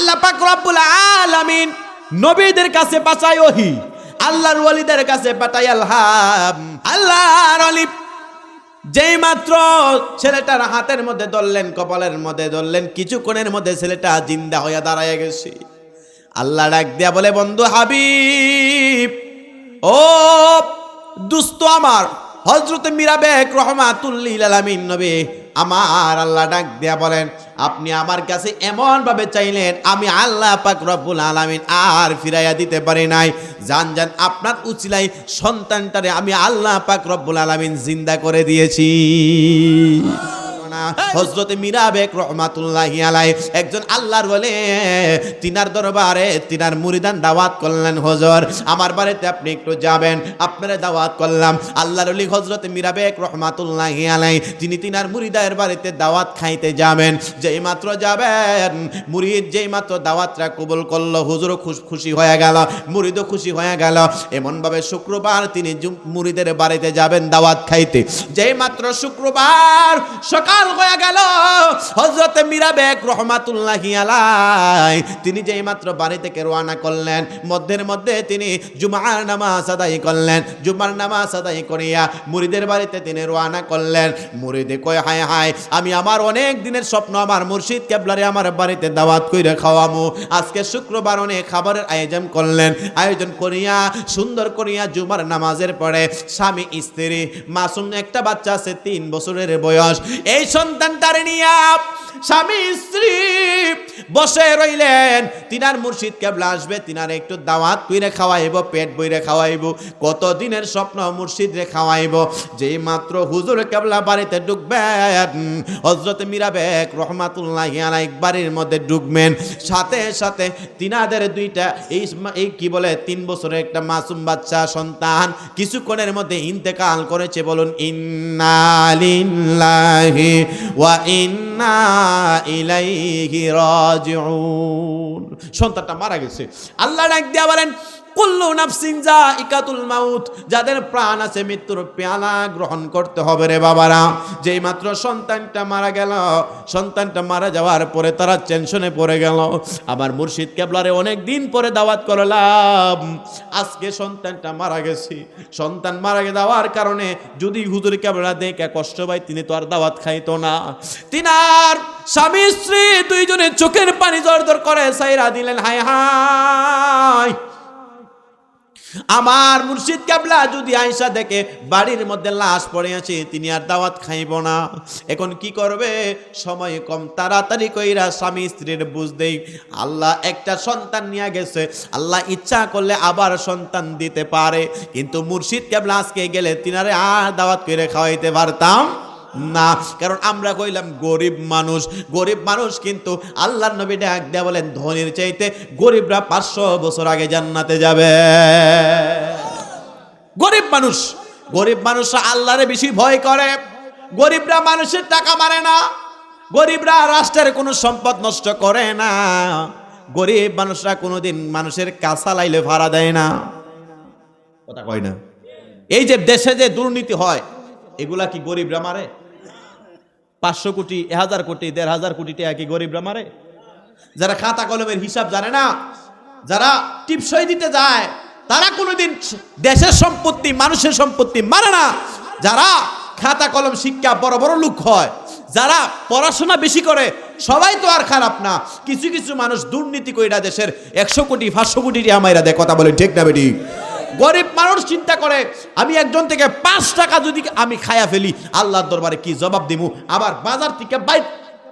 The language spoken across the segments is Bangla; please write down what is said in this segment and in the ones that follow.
আল্লাহ পাক রব্বুল আলামিন নবীদের কাছে পাঠায় ওহি, আল্লাহর ওয়ালিদের কাছে পাঠায় আলহাম। আল্লাহর ওয়ালি যেই মাত্র ছেলেটার হাতের মধ্যে ধরলেন, কপালের মধ্যে ধরলেন, কিছুক্ষণের মধ্যে ছেলেটা জিন্দা হইয়া দাঁড়ায় গেছে। আল্লাহ ডাক দিয়া বলে, বন্ধু হাবিব, ও দুস্থ আমার হজরত মিরাবেক রহমাতুল্লিল আলামিন নবী আমার আল্লাহ ডাক দিয়া বলেন, আপনি আমার কাছে এমন ভাবে চাইলেন, আমি আল্লাহ পাক রব্বুল আলামিন আর ফিরাইয়া দিতে পারি নাই। জান জান আপনার উচিলাই সন্তানটারে আমি আল্লাহ পাক রব্বুল আলামিন জিন্দা করে দিয়েছি। হজরত মিরাবেক রহমাতুল্লাহি আলাই একজন আল্লাহর বলে তিনার দরবারে তিনার মুরিদান দাওয়াত করলেন, হজর, আমার বাড়িতে আপনি একটু যাবেন, আপনারা দাওয়াত করলাম। আল্লাহর অলি হজরত মিরাবেক রহমাতুল্লাহি আলাই তিনি তিনার মুরিদার বাড়িতে দাওয়াত খাইতে যাবেন, যেই মাত্র যাবেন, মুরিদ যেই মাত্র দাওয়াতটা কবুল করল, হুজুরও খুশি হয়ে গেল, মুরিদও খুশি হয়ে গেল। এমনভাবে শুক্রবার তিনি মুরিদের বাড়িতে যাবেন দাওয়াত খাইতে। যেই মাত্র শুক্রবার সকাল হয়ে গেল। হজরত মিরাবেক রহমাতুল্লাহি আলাই তিনি যেই মাত্র বাড়ি থেকে রওনা করলেন, মধ্যের মধ্যে তিনি জুমার নামাজ আদায় করলেন, জুমার নামাজ আদায় করিয়া মুরিদের বাড়িতে তিনি রওনা করলেন। মুরিদে কয়, হায় হায়, আমি আমার অনেক দিনের স্বপ্ন আমার মুর্শিদ কেবলারে আমার বাড়িতে দাওয়াত কইরা খাওয়ামু। আজকে শুক্রবার অনেক খাবারের আয়োজন করলেন। আয়োজন করিয়া, সুন্দর করিয়া জুমার নামাজের পরে স্বামী, স্ত্রী, মাসুম, একটা বাচ্চা আছে, তিন বছরের বয়স। এই সন্তানটার নিয়া স্বামী স্ত্রী বসে রইলেন। তিনার মুর্শিদ কেবলা আসবে, তিনার একটু দাওয়াত কইরে খাওয়াইব, পেট বইরে খাওয়াইব কত দিনের স্বপ্ন মুর্শিদ রে খাওয়াইব। যেই মাত্র হুজুর কেবলা বাড়িতে ঢুকবেন হজরত মিরাবেক রহমাতুল্লাহ আলাই বাড়ির মধ্যে ঢুকবেন। সাথে সাথে তিনাদের দুইটা, এই এই কি বলে, তিন বছরের একটা মাসুম বাচ্চা সন্তান কিছুক্ষণের মধ্যে ইন্তেকাল করেছে বলুন ইন্নালিল্লাহি ওয়া ইন্না সন্তানটা মারা গেছে। আল্লাহ ডাক দিয়া বলেন কুল্লু নাফসিন ইকাতুল মাউত, যাদের প্রাণ আছে মৃত্যুর পেয়ালা গ্রহণ করতে হবে রে বাবারা। যেই মাত্র সন্তানটা মারা গেল, সন্তানটা মারা যাওয়ার পরে তারা টেনশনে পড়ে গেল। আমার মুর্শিদ কেবলারে অনেক দিন পরে দাওয়াত করলাম, আজকে সন্তানটা মারা গেছে। সন্তান মারা গে যাওয়ার কারণে যদি হুজুর কেবলা দেখে কষ্ট পায়, তিনি তো আর দাওয়াত খাইতো না। তিনার স্বামী স্ত্রী দুইজনে চোখের পানি জর করে সাইরা দিলেন, হায় হায়। আমার মুর্শিদ কাবলা যদি আয়সা দেখে বাড়ির মধ্যে লাশ পড়ে আছে, তিনি আর দাওয়াত খাইব না। এখন কি করবে? সময় কম, তাড়াতাড়ি কইরা স্বামী স্ত্রীর বুঝ দেই। আল্লাহ একটা সন্তান নিয়ে গেছে। আল্লাহ ইচ্ছা করলে আবার সন্তান দিতে পারে। কিন্তু মুর্শিদ কাবলা আজকে গেলে তিনারে আর দাওয়াত করে খাওয়াইতে পারতাম না। কারণ আমরা কইলাম গরিব মানুষ। গরিব মানুষ কিন্তু আল্লাহর নবী ডাক দেয়া বলেন, ধনির চাইতে গরিবরা পাঁচশো বছর আগে জান্নাতে যাবে। গরিব মানুষ। গরিব মানুষ আল্লাহরে বেশি ভয় করে। গরিবরা মানুষের টাকা মারে না। গরিবরা রাষ্ট্রের কোনো সম্পদ নষ্ট করে না। গরিব মানুষরা কোনোদিন মানুষের কাছা লাইলে ভাড়া দেয় না। কথা কয় না। এই যে দেশে যে দুর্নীতি হয়, এগুলা কি গরিবরা মারে? পাঁচশো কোটি এক হাজার কোটি, দেড় হাজার কোটি টাকা কি গরিবরা মারে? যারা খাতা কলমের হিসাব জানে না, যারা টিপসই দিতে যায়, তারা কোনোদিন দেশের সম্পত্তি, মানুষের সম্পত্তি মানে না। যারা খাতা কলম শিক্ষা বড় বড় লোক হয়, যারা পড়াশোনা বেশি করে, সবাই তো আর খারাপ না। কিছু কিছু মানুষ দুর্নীতি কইরা দেশের একশো কোটি, পাঁচশো কোটি আমাইরা দেয়, কথা বলে ঠিক না বেটি? গরিব মানুষ চিন্তা করে, আমি একজন থেকে পাঁচ টাকা যদি আমি খায়া ফেলি, আল্লাহর দরবারে কি জবাব দিব আবার বাজার থেকে বাইর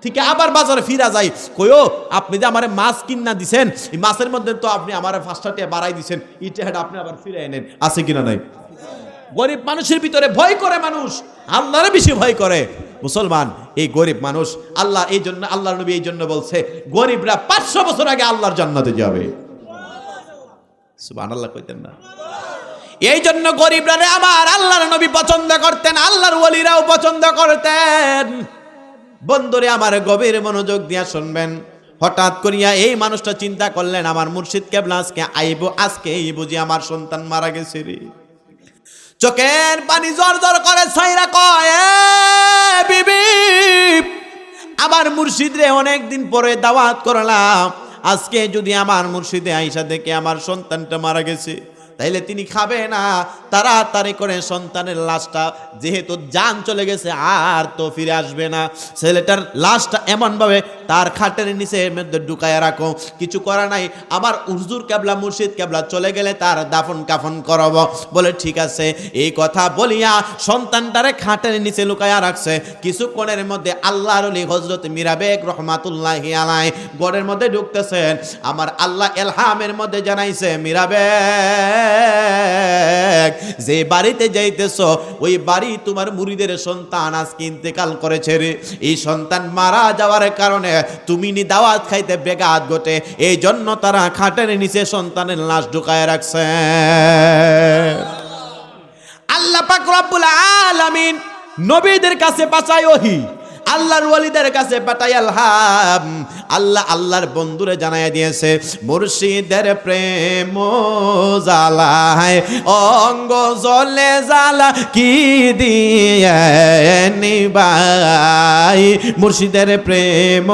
থেকে আবার বাজারে ফিরা যাই। কইও আপনি যে আমারে মাছ কিনা দিছেন, এই মাছের মধ্যে তো আপনি আমার পাঁচটা বাড়াই দিছেন, ইটা হেটা আপনি আবার ফিরে এনেন আছে কিনা নাই? গরিব মানুষের ভিতরে ভয় করে মানুষ, আল্লাহরে বেশি ভয় করে। মুসলমান, এই গরিব মানুষ, আল্লাহ এই জন্য আল্লাহ নবী এই জন্য বলছে, গরিবরা পাঁচশো বছর আগে আল্লাহর জান্নাতে যাবে। সুবাহ আল্লাহ কইতেন না। এই জন্য গরিবরা আমার আল্লাহর নবী পছন্দ করতেন, আল্লাহর ওলিরাও পছন্দ করতেন। বন্ধুরে, আমার গভীর মনোযোগ দিয়া শুনবেন। হঠাৎ করিয়া এই মানুষটা চিন্তা করলেন, আমার মুর্শিদ কেবলা আজকে আইব আজকে এই বুঝি আমার সন্তান মারা গেছে রে। চোখের পানি জর জর করে সাইরা কয়, "এ বিবি! আমার মুর্শিদ রে অনেকদিন পরে দাওয়াত করলাম। আজকে যদি আমার মুর্শিদে আইসা দেখে আমার সন্তানটা মারা গেছে তাইলে তিনি খাবে না। তাড়াতাড়ি করে সন্তানের লাশটা, যেহেতু যান চলে গেছে, আর তো ফিরে আসবে না। ছেলেটার লাশটা এমনভাবে তার খাটের নিচে মধ্যে ঢুকায় রাখো। কিছু করা নাই। আবার উজুর কেবলা, মুর্শিদ কেবলা চলে গেলে তার দাফন কাফন করব। বলে, ঠিক আছে, এই কথা বলিয়া সন্তানটারে খাটের নিচে লুকায়া রাখছে। কিছুক্ষণের মধ্যে আল্লাহর অলি হজরত মিরাবেক রহমাতুল্লাহ আলাই গড়ের মধ্যে ঢুকতেছেন। আমার আল্লাহ এলহামের মধ্যে জানাইছে যে বাড়িতে যাইতেছ, ওই বাড়ি তোমার মুড়িদের সন্তান আজকে ইন্তেকাল করেছে রে। এই সন্তান মারা যাওয়ার কারণে তুমি নি দাওয়াত খাইতে বেগাত ঘটে এই জন্য তারা খাটের নিচে সন্তানের লাশ ঢুকায় রাখছে। আল্লাহ পাক রব্বুল আলামিন নবীদের কাছে পাঠায় ওহি। আল্লাহর ওয়ালিদের কাছে পাঠাই আল্লাহ আল্লাহ আল্লাহর বন্ধুরে জানাই দিয়েছে, মুর্শিদের প্রেম জালায় অঙ্গ জলে জালা কি দিয়ে নিবাই? মুর্শিদের প্রেম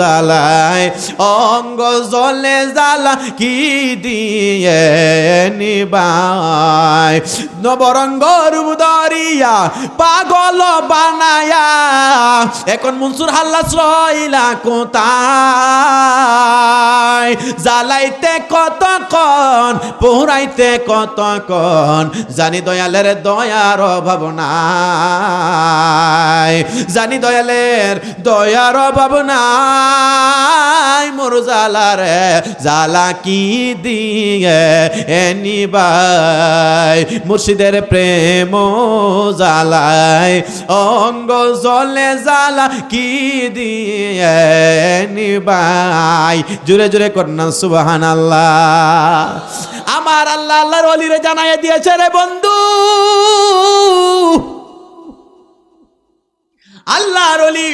জালায় অঙ্গ জলে জালা কি দিয়ে নিবাই? নবরঙ্গর উদরিয়া পাগল বানায়া। এখন মনসুর হাল্লাস রইলা কোথায়? জ্বালাইতে কতক্ষণ পোহরাইতে কতক্ষণ? জানি দয়ালের দয়ার অভাব নাই। জানি দয়ালের দয়ার অভাব নাই। মোর জালারে জালা কি দিয়ে এনিবাই মুর্শিদের প্রেম জালায় অঙ্গ জলে জালা কি দিয়ে নিবাই জুড়ে জুড়ে কন্যা সুবাহান আল্লাহ আমার আল্লাহ আল্লাহর অলিরে জানাই দিয়েছে রে বন্ধু। আল্লাহর অলি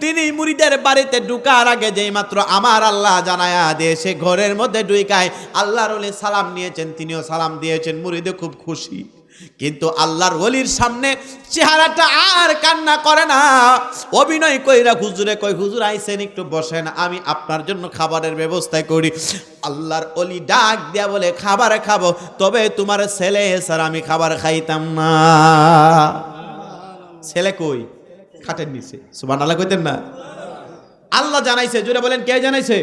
তিনি মুরিদের বাড়িতে ঢুকার আগে যেই মাত্র আমার আল্লাহ জানায়া দিয়ে সে ঘরের মধ্যে ঢুকায়, আল্লাহর অলি সালাম নিয়েছেন, তিনিও সালাম দিয়েছেন মুরিদে খুব খুশি। কিন্তু আল্লাহর অলির সামনে চেহারাটা আর কান্না করে না। অভিনয় কইরা হুজুরে কই হুজুর আইসেন একটু বসেন, আমি আপনার জন্য খাবারের ব্যবস্থা করি। আল্লাহর অলি ডাক দিয়া বলে, খাবার খাব, তবে তোমার ছেলে, স্যার, আমি খাবার খাইতাম না। ছেলে কই? খাটের নিচে। সুবান আল্লাহ কইতেন না? আল্লাহ জানাইছে জুড়ে বলেন, কে জানাইছে?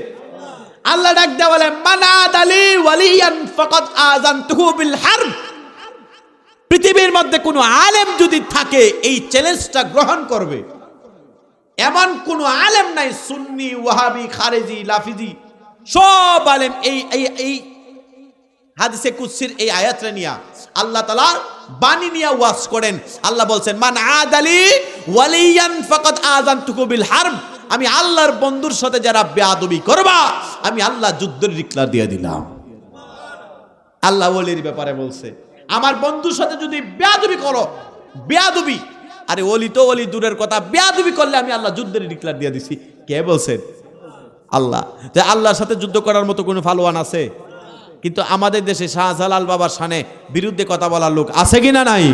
আল্লাহ ডাক দেয়া বলে মানাদ আলী ওয়ালিয়ান ফাকাদ আযানতুহু বিল হারব। পৃথিবীর মধ্যে কোনো আলেম যদি থাকে, এই চ্যালেঞ্জটা গ্রহণ করবে। এমন কোন আলেম নাই, সুন্নি, ওয়াহাবি, খারেজি, লাফিজি, সব আলেম এই এই হাদিসে কুৎসির এই আয়াতটা নিয়া আল্লাহ তালার বাণী নিয়া ওয়াজ করেন। আল্লাহ বলছেন, মান আদালি ওয়ালিয়ান ফাকাদ আযানতুকু বিল হারব। আমি আল্লাহর বন্ধুর সাথে যারা বেয়াদবি করবা, আমি আল্লাহ যুদ্ধের ডিক্লার দিয়ে দিলাম। আল্লাহ ওলির ব্যাপারে বলছে, আমার বন্ধুর সাথে যদি বেয়াদবি করো, বেয়াদবি। আরে ওলি তো ওলি, দূরের কথা, বেয়াদবি করলে আমি আল্লাহ যুদ্ধের ডিক্লার দিয়ে দিছি। কে বলছেন আল্লাহ। যে আল্লাহর সাথে যুদ্ধ করার মতো কোনো ফালোয়ান আছে? কিন্তু আমাদের দেশে শাহজালাল বাবার সানে বিরুদ্ধে কথা বলার লোক আছে কিনা নাই?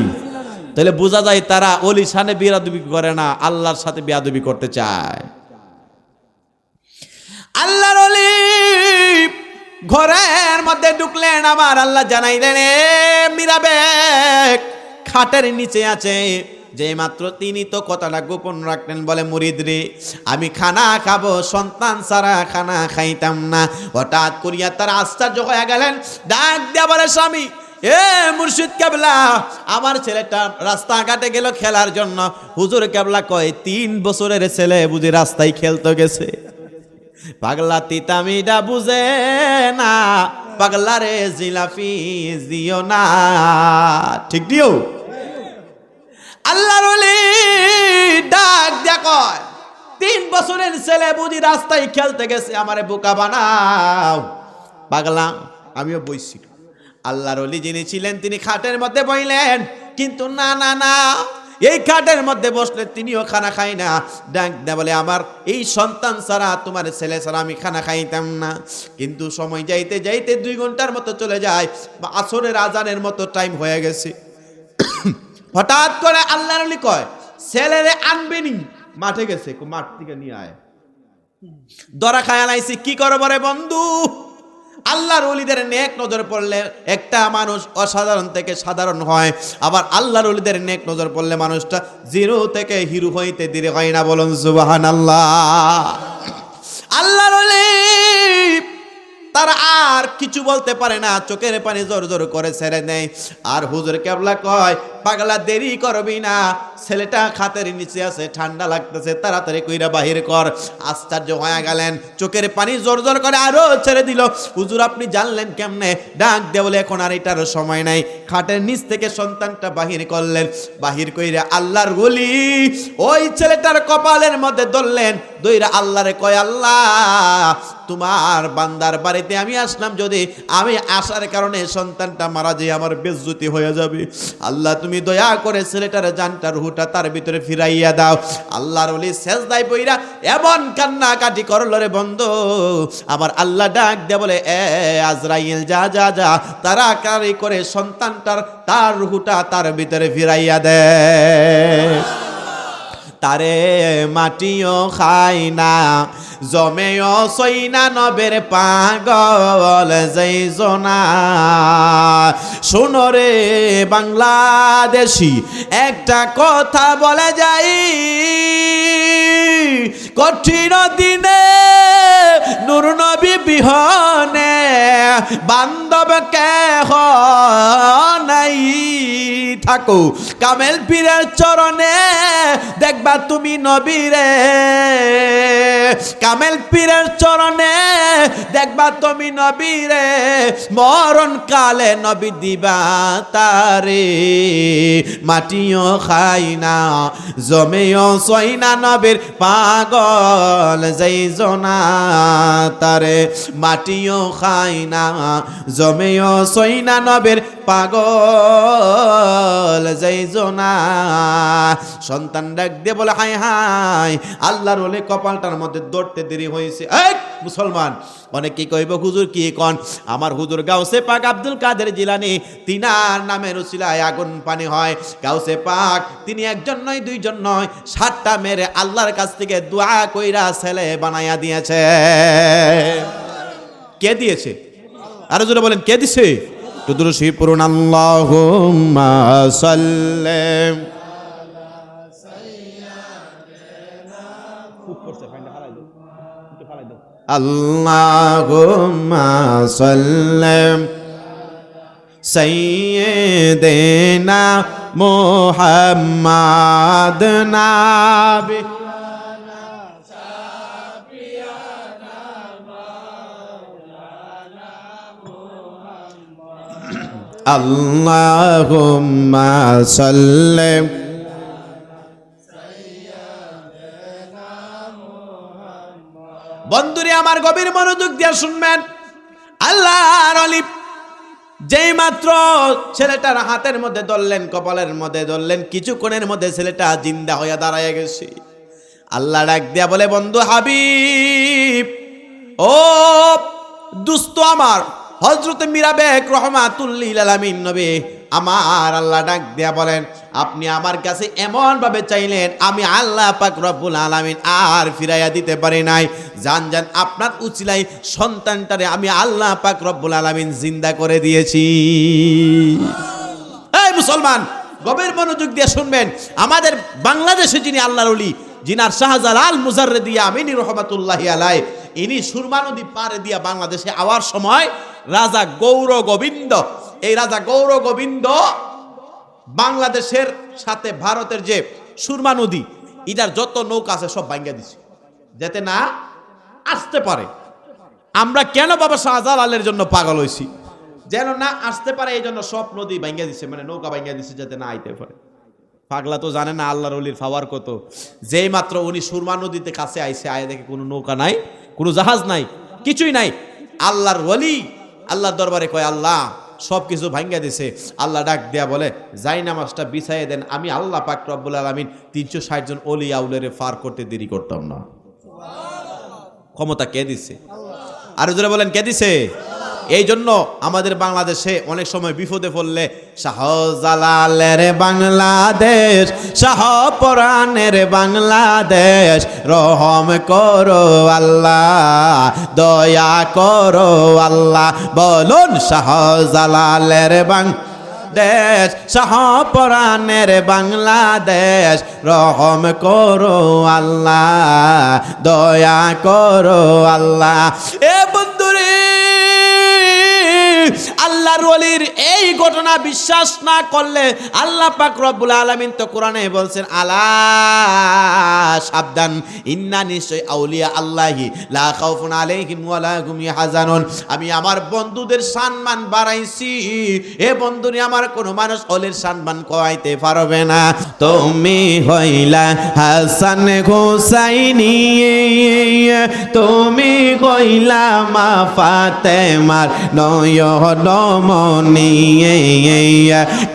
তাহলে বোঝা যায় তারা অলি সানে বিরাদবি করে না, আল্লাহর সাথে বিয়াদবি করতে চায়। আল্লাহর অলি ঘরের মধ্যে ঢুকলেন আমার আল্লাহ জানাইলেন, "এ মীরাবেগ খাটের নিচে আছে যে মাত্র তিনি তো কথাটা গোপন রাখলেন বলে, মুরিদ আমি খানা খাব, সন্তান সারা খানা খাইতাম না। হঠাৎ করিয়া তার আশ্চর্য হয়ে গেলেন, ডাক দিয়া বলে, স্বামী, এ মুর্শিদ কেবলা, আমার ছেলেটা রাস্তাঘাটে গেল খেলার জন্য। হুজুর কেবলা কয়, তিন বছরের ছেলে বুঝি রাস্তায় খেলতে গেছে। পাগলা তিতামিটা বুঝে না, পাগলা রে জিলাফি দিও না। ঠিক দিও? আল্লাহর ডাক কয়, তিন বছরের ছেলে বুঝি রাস্তায় খেলতে গেছে, আমারে বোকা বানাও। পাগলা, আমিও বইছি। আল্লাহর অলি যিনি ছিলেন, তিনি খাটের মধ্যে বইলেন। কিন্তু না না না, এই খাটের মধ্যে বসলে তিনিও খানা খাই না। ডাক দে বলে, আমার এই সন্তান ছাড়া, তোমার ছেলে ছাড়া আমি খানা খাইতাম না। কিন্তু সময় যাইতে যাইতে দুই ঘণ্টার মতো চলে যায়, বা আসরের আজানের মতো টাইম হয়ে গেছে। হঠাৎ করে আল্লাহর আলী কয়, ছেলেরে আনবেনি মাঠে গেছে মাঠ থেকে নিয়ে আয়। দরা খায়াল আইছি কি করব রে বন্ধু? আল্লাহর অলিদের নেক নজর পড়লে একটা মানুষ অসাধারণ থেকে সাধারণ হয়, আবার আল্লাহর অলিদের নেক নজর পড়লে মানুষটা জিরো থেকে হিরো হইতে দেরি হয় না বলুন সুবাহান আল্লাহ আল্লাহর অলি তার আর কিছু বলতে পারে না, চোখের পানি জোর জোর করে ছেড়ে নেয় আর হুজুর কেবলা কয়, পাগলা, দেরি করবি না। ছেলেটা খাতের নিচে আছে, ঠান্ডা লাগতেছে, তাড়াতাড়ি কইরা বাহির কর। আশ্চর্য হয়ে গেলেন। চোখের পানি জোর জোর করে আরও ছেড়ে দিল। হুজুর, আপনি জানলেন কেমনে? ডাক দে বলে এখন আর এটার সময় নাই। খাটের নিচ থেকে সন্তানটা বাহির করলেন। বাহির কইরা আল্লাহর গলি ওই ছেলেটার কপালের মধ্যে ধরলেন। দইরা আল্লাহরে কয়, আল্লাহ, তোমার বান্দার বাড়িতে আমি আসলাম যদি আমি আসার কারণে সন্তানটা মারা যায়, আমার বেজ্জতি হয়ে যাবে। আল্লাহ, তুমি দয়া করে ছেলেটার জানটার হুটা তার ভিতরে ফিরাইয়া দাও। আল্লাহর ওলি শেষদাই বইরা এমন কান্না কাটি করল রে বন্ধ। আমার আল্লাহ ডাক দে বলে, এ আজরাইল, যা যা যা তারা কারি করে সন্তানটার, তার রুহুটা তার ভিতরে ফিরাইয়া দেয় তারে মাটিও খাই না, জমেও সইনা নবের পাগল যাই জোনা। শুনরে বাংলাদেশি, একটা কথা বলে যাই। কঠিন দিনে নুর নবী বিহনে বান্ধব কেহ নাই। থাকো, কামেল পীরের চরণে দেখবা তুমি নবীরে। কামেল পীরের চরণে দেখবা তুমি নবীরে। মরণ কালে নবী দিবা তারে। মাটিও খাই না, জমেও সই না নবীর পাগল যাই জনা তারে, মাটিও খাই না, জমেও সই না নবীর পাগল যাই জনা সন্তান ডাক দিয়ে বলে হাই হাই আল্লাহর হলে কপালটার মধ্যে দৌড়তে দেরি হয়েছে। এক মুসলমান অনেক কি কইব হুজুর, কি কন? আমার হুজুর গাউসে পাক আব্দুল কাদের জিলানি, তিনার নামের উসিলায় আগুন পানি হয়। গাউসে পাক, তিনি একজন নয়, দুইজন নয়, সাতটা মেরে আল্লাহর কাছ থেকে দোয়া কইরা ছেলে বানাইয়া দিয়েছে। কে দিয়েছে? আরও জোরে বলেন, কে দিছে? টুদুরসি পুরুন আল্লাহ সাল্লাম আল্লাহুম্মা সাল্লাম সাইয়্যিদিনা মুহাম্মাদ নাবি আল্লাহুম্মা সাল্লাম বন্ধুরে আমার গভীর মনোযোগ দিয়ে শুনবেন। আল্লাহর অলি যেই মাত্র ছেলেটার হাতের মধ্যে ধরলেন, কপালের মধ্যে ধরলেন, কিছুক্ষণের মধ্যে ছেলেটা জিন্দা হইয়া দাঁড়াইয়া গেছে। আল্লাহ ডাক দিয়া বলে, বন্ধু হাবিব, ও দুস্থ আমার হজরত মিরাবেক রহমাতুল্লিল আলামিন নবী আমার আল্লাহ ডাক দিয়া বলেন, আপনি আমার কাছে এমন ভাবে চাইলেন, আমি আল্লাহ পাক রব্বুল আলামিন আর ফিরাইয়া দিতে পারি নাই। জান জান আপনার উচিলাই সন্তানটারে আমি আল্লাহ পাক রব্বুল আলামিন জিন্দা করে দিয়েছি। এই মুসলমান, গভীর মনোযোগ দিয়ে শুনবেন। আমাদের বাংলাদেশে যিনি আল্লাহর অলি জিনার শাহজালাল মুজাররেদিয়া আমিনী রহমাতুল্লাহি আলাই ইনি সুরমা নদী পারে দিয়া বাংলাদেশে আওয়ার সময় রাজা গৌর গোবিন্দ এই রাজা গৌর গোবিন্দ বাংলাদেশের সাথে ভারতের যে সুরমা নদী, এটার যত নৌকা আছে সব ভাঙ্গা দিছে। যাতে না আসতে পারে। আমরা কেন বাবা শাহজালালের জন্য পাগল হইছি? যেন না আসতে পারে, এই জন্য সব নদী ভাঙ্গা দিছে মানে নৌকা ভাঙ্গা দিছে যাতে না আইতে পারে। পাগলা তো জানে না আল্লাহর অলির ফাওয়ার কত। যেই মাত্র উনি সুরমা নদীতে কাছে আইসে আয় দেখে কোনো নৌকা নাই, কোনো জাহাজ নাই, কিছুই নাই। আল্লাহর ওলি, আল্লাহর দরবারে কয়, আল্লাহ সব কিছু ভাঙ্গা দিছে। আল্লাহ ডাক দেয়া বলে, যাই নামাজটা বিছাইয়ে দেন, আমি আল্লাহ পাক রব্বুল আলমিন তিনশো ষাট জন অলি আউলেরে ফার করতে দেরি করতাম না। ক্ষমতা কে দিছে? আর বলেন, কে দিছে? এই জন্য আমাদের বাংলাদেশে অনেক সময় বিপদে পড়লে শাহজালালের বাংলাদেশ, শাহপরাণের বাংলাদেশ, রহম করো আল্লাহ, দয়া করো আল্লাহ, বলুন শাহজালালের বাং দেশ শাহপরাণের বাংলাদেশ, রহম করো আল্লাহ, দয়া করো আল্লাহ। এ বন্ধুরে আল্লাহর ওলির এই ঘটনা বিশ্বাস না করলে আল্লাহ পাক রব্বুল আলামিন তো কোরআনে বলছেন, আলা সাবধান, ইন্না নিশ্চয় আউলিয়া আল্লাহি, লা খাউফুন আলাইহিম ওয়ালা হুম ইয়াহজানুন আমি আমার বন্ধুদের সম্মান বাড়াইছি, এ বন্ধুরে আমার কোনো মানুষ ওলির সম্মান কমাইতে পারবে না। তুমি হইলা হাসান হুসাইনি, তুমি হইলা মা ফাতেমার নয়নমণি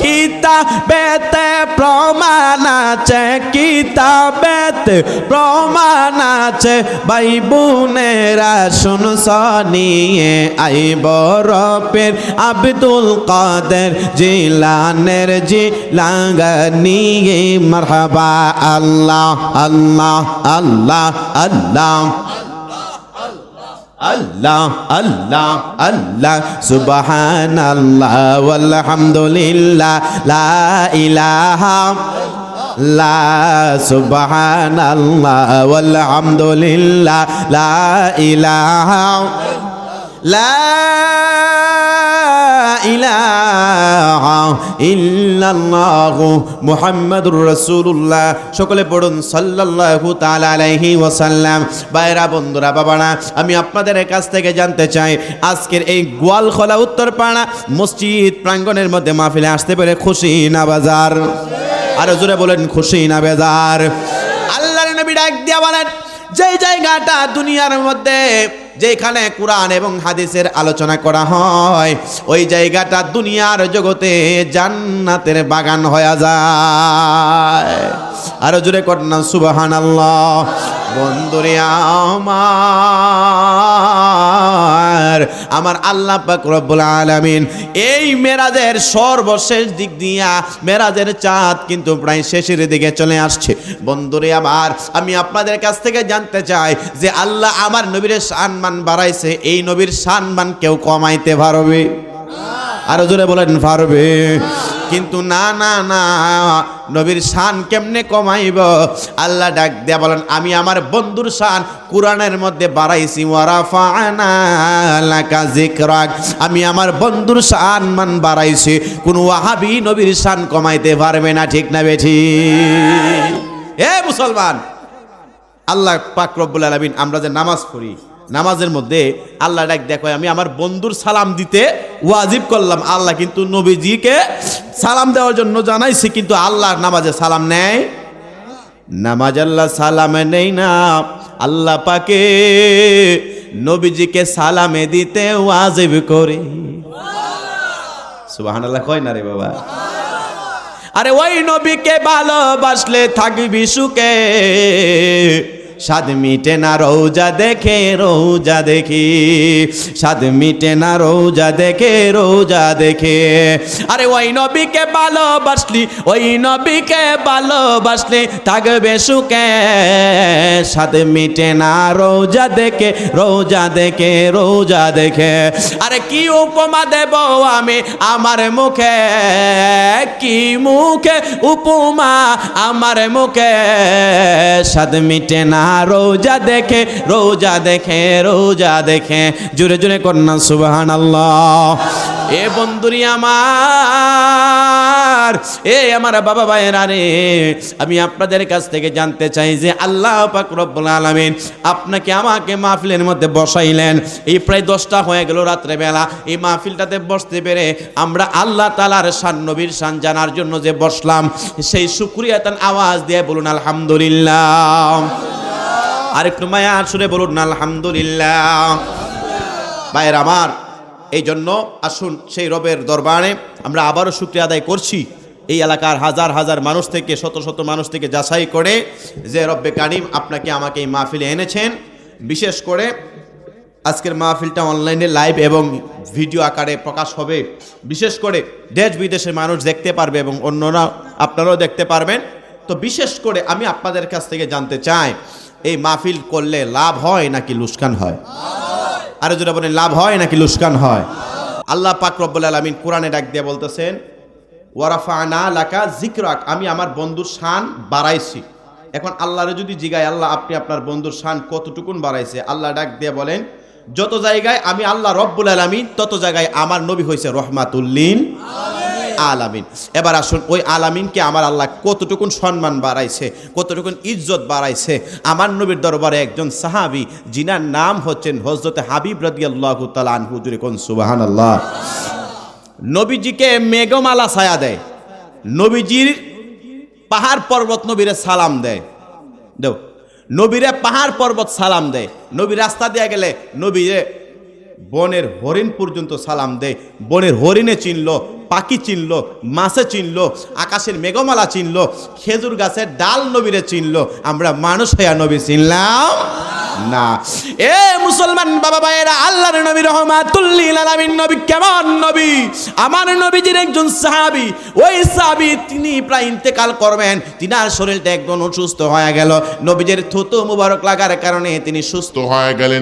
কিতাবেতে প্রমাণ আছে, কিতাবেতে প্রমাণ আছে। ভাই বোনেরা শুন সনিয়ে আই বরফের আব্দুল কাদের জিলানের জি জিলাঙ্গনিয়ে। মারহাবা আল্লাহ আল্লাহ আল্লাহ আল্লাহ। আল্লাহ আল্লাহ আল্লাহ সুবহানাল্লাহ ওয়ালহামদুলিল্লাহ লা ইলাহা লা সুবহানাল্লাহ ওয়ালহামদুলিল্লাহ লা ইলাহা লা ইলাহা ইল্লাল্লাহু মুহাম্মাদুর রাসূলুল্লাহ। সকলে পড়ুন সাল্লাল্লাহু তাআলা আলাইহি ওয়াসাল্লাম। বাইরা বন্ধুরা, বাবারা, আমি আপনাদের কাছ থেকে জানতে চাই, আজকের এই গোয়ালখোলা উত্তরপাড়া মসজিদ প্রাঙ্গণের মধ্যে মাহফিলে আসতে পেরে খুশি না বাজার? আরও জোরে বলেন, খুশি না বেজার? আল্লাহর নবী ডাক দিয়া বলেন, যেই জায়গাটা দুনিয়ার মধ্যে যেখানে কোরআন এবং হাদিসের আলোচনা করা হয়, ওই জায়গাটা দুনিয়ার জগতে জান্নাতের বাগান হয়ে যায়। আরও জুড়ে কটনা সুবাহান আল্লাহ বন্ধুরে আমার। আমার আল্লাহ পাক রব্বুল আলামিন এই মেরাজের সর্বশেষ দিক দিয়া মেরাজের চাঁদ কিন্তু প্রায় শেষের দিকে চলে আসছে। বন্ধুরে আমার, আমি আপনাদের কাছ থেকে জানতে চাই যে আল্লাহ আমার নবীর সানমান বাড়াইছে, এই নবীর সম্মান কেউ কমাইতে পারবে? আর জোরে বলেন, পারবে। কিন্তু না না না, নবীর শান কেমনে কমাইব? আল্লাহ ডাক দেয়া বলেন, আমি আমার বন্ধুর শান কোরআনের মধ্যে বাড়াইছি। আমি আমার বন্ধুর শান মান বাড়াইছি। কোন ওয়াহাবি নবীর শান কমাইতে পারবে না, ঠিক না বেঠি? এ মুসলমান, আল্লাহ পাক রব্বুল আলামিন, আমরা যে নামাজ পড়ি, নামাজের মধ্যে আল্লাহ ডাক দেখো আমি আমার বন্ধুর সালাম দিতে ওয়াজিব করলাম। আল্লাহ কিন্তু নবীজিকে সালাম দেওয়ার জন্য জানাইছি, কিন্তু আল্লাহ নামাজে সালাম নেয়? নামাজ আল্লাহ সালামে নেই না। আল্লাহ পাকে নবীজিকে সালামে দিতে ওয়াজিব করে। সুবহানাল্লাহ, কয় না রে বাবা? আরে ওই নবীকে ভালোবাসলে থাকবি সুখে। স্বাদ মিটে না রৌজা দেখে, রৌজা দেখি। স্বাদ মিটে না রৌজা দেখে রৌজা দেখে। আরে ওই নবীকে ভালোবাসলি, ওই নবীকে ভালোবাসলে থাকবে সুখে। স্বাদ মিটে না রৌজা দেখে রৌজা দেখে রৌজা দেখে। আরে কি উপমা দেব আমি আমার মুখে? কি মুখে উপমা আমার মুখে? স্বাদ মিটে না রোজা দেখে রোজা দেখে রোজা দেখে। জুড়ে জুড়ে কন্যা সুবাহান আল্লাহ এ বন্ধুরি আমার, এ আমার বাবা ভাইয়েরা রে, আমি আপনাদের কাছ থেকে জানতে চাই যে আল্লাহ পাক রব্বুল আলামিন আপনাকে আমাকে মাহফিলের মধ্যে বসাইলেন। এই প্রায় দশটা হয়ে গেল রাত্রেবেলা এই মাহফিলটাতে বসতে পেরে আমরা আল্লাহ তালার শান নবীর শান জানার জন্য যে বসলাম, সেই শুক্রিয়াতান আওয়াজ দিয়ে বলুন, আলহামদুলিল্লাহ। আর একটু মায়া শুনে বলুন, আলহামদুলিল্লাহ। ভাইয়ের আমার এই জন্য আসুন সেই রবের দরবারে আমরা আবারও শুক্রিয়া আদায় করছি। এই এলাকার হাজার হাজার মানুষ থেকে, শত শত মানুষ থেকে যাচাই করে যে রব্বে কারিম আপনাকে আমাকে এই মাহফিলে এনেছেন। বিশেষ করে আজকের মাহফিলটা অনলাইনে লাইভ এবং ভিডিও আকারে প্রকাশ হবে। বিশেষ করে দেশ বিদেশের মানুষ দেখতে পারবে এবং অন্যরা আপনারাও দেখতে পারবেন। তো বিশেষ করে আমি আপনাদের কাছ থেকে জানতে চাই এই মাহফিল করলে লাভ হয় নাকি লুস্কান হয়? আরে যেটা বলেন, লাভ হয় নাকি লুস্কান হয়? আল্লাহ পাক রব্বুল আলামিন কোরআনে ডাক দিয়ে বলতেছেন ওয়ারাফানা লাকা জিকরাক আমি আমার বন্ধুর শান বাড়াইছি। এখন আল্লাহরে যদি জিগায়, আল্লাহ, আপনি আপনার বন্ধুর শান কতটুকুন বাড়াইছে? আল্লাহ ডাক দিয়ে বলেন, যত জায়গায় আমি আল্লাহ রব্বুল আলামিন, তত জায়গায় আমার নবী হয়েছে রহমাতুল্লিন আলামিন। এবার আসুন, ওই আলামিনকে আমার আল্লাহ কতটুকুন সম্মান বাড়াইছে, কতটুকুন ইজ্জত বাড়াইছে। আমার নবীর দরবারে একজন সাহাবি, জিনার নাম হচ্ছেন হজরত হাবিব রাদিয়াল্লাহু কোন সুবহানাল্লাহ। নবীজিকে মেঘমালা ছায়া দেয়। নবীজির পাহাড় পর্বত নবীরে সালাম দেয়। দেও, নবীরে পাহাড় পর্বত সালাম দেয়। নবী রাস্তা দিয়ে গেলে নবীরে বনের হরিণ পর্যন্ত সালাম দেয়। বনের হরিণে চিনল পাখি চিনল, মাছে চিনল, আকাশের মেঘমালা চিনল, খেজুর গাছের ডাল নবীরে চিনল। আমরা মানুষ হইয়া নবী চিনলাম না। এ মুসলমান বাবা ভাইয়েরা, আল্লাহর নবী রহমাতুল্লিল আলামিন নবী কেমন নবী? আমার নবীজির একজন সাহাবী, ওই সাহাবী তিনি প্রায় ইন্তেকাল করবেন, তিনার শরীরটা একদম অসুস্থ হয়ে গেল। নবীজির থুতু মুবারক লাগার কারণে তিনি সুস্থ হয়ে গেলেন।